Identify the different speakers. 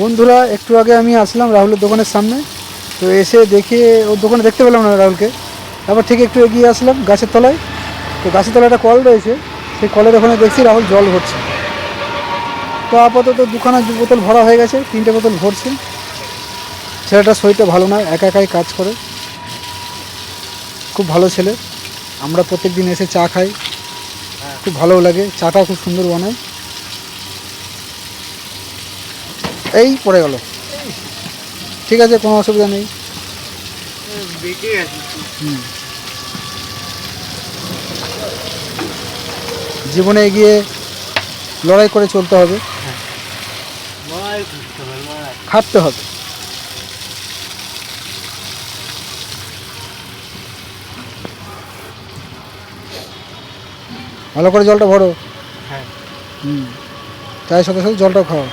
Speaker 1: বন্ধুরা, একটু আগে আমি আসলাম রাহুলের দোকানের সামনে, তো এসে দেখে ওর দোকানে দেখতে পেলাম না রাহুলকে। তারপর ঠিক একটু এগিয়ে আসলাম গাছের তলায়। তো গাছের তলায় একটা কল রয়েছে, সেই কলের ওখানে দেখছি রাহুল জল ভরছে। তো আপাতত দুখানা বোতল ভরা হয়ে গেছে, তিনটে বোতল ভরছে। ছেলেটা শরীরটা ভালো নয় একা একাই কাজ করে। খুব ভালো ছেলে। আমরা প্রত্যেক দিন এসে চা খাই। খুব ভালো লাগে চাটা খুব সুন্দর বানায়। এই পড়ে গেল। ঠিক আছে কোনো অসুবিধা নেই। জীবনে এগিয়ে লড়াই করে চলতে হবে। খাটতে হবে। ভালো করে জলটা ভরো।
Speaker 2: হ্যাঁ।
Speaker 1: হুম। তাই সাথে সাথে জলটাও খাও।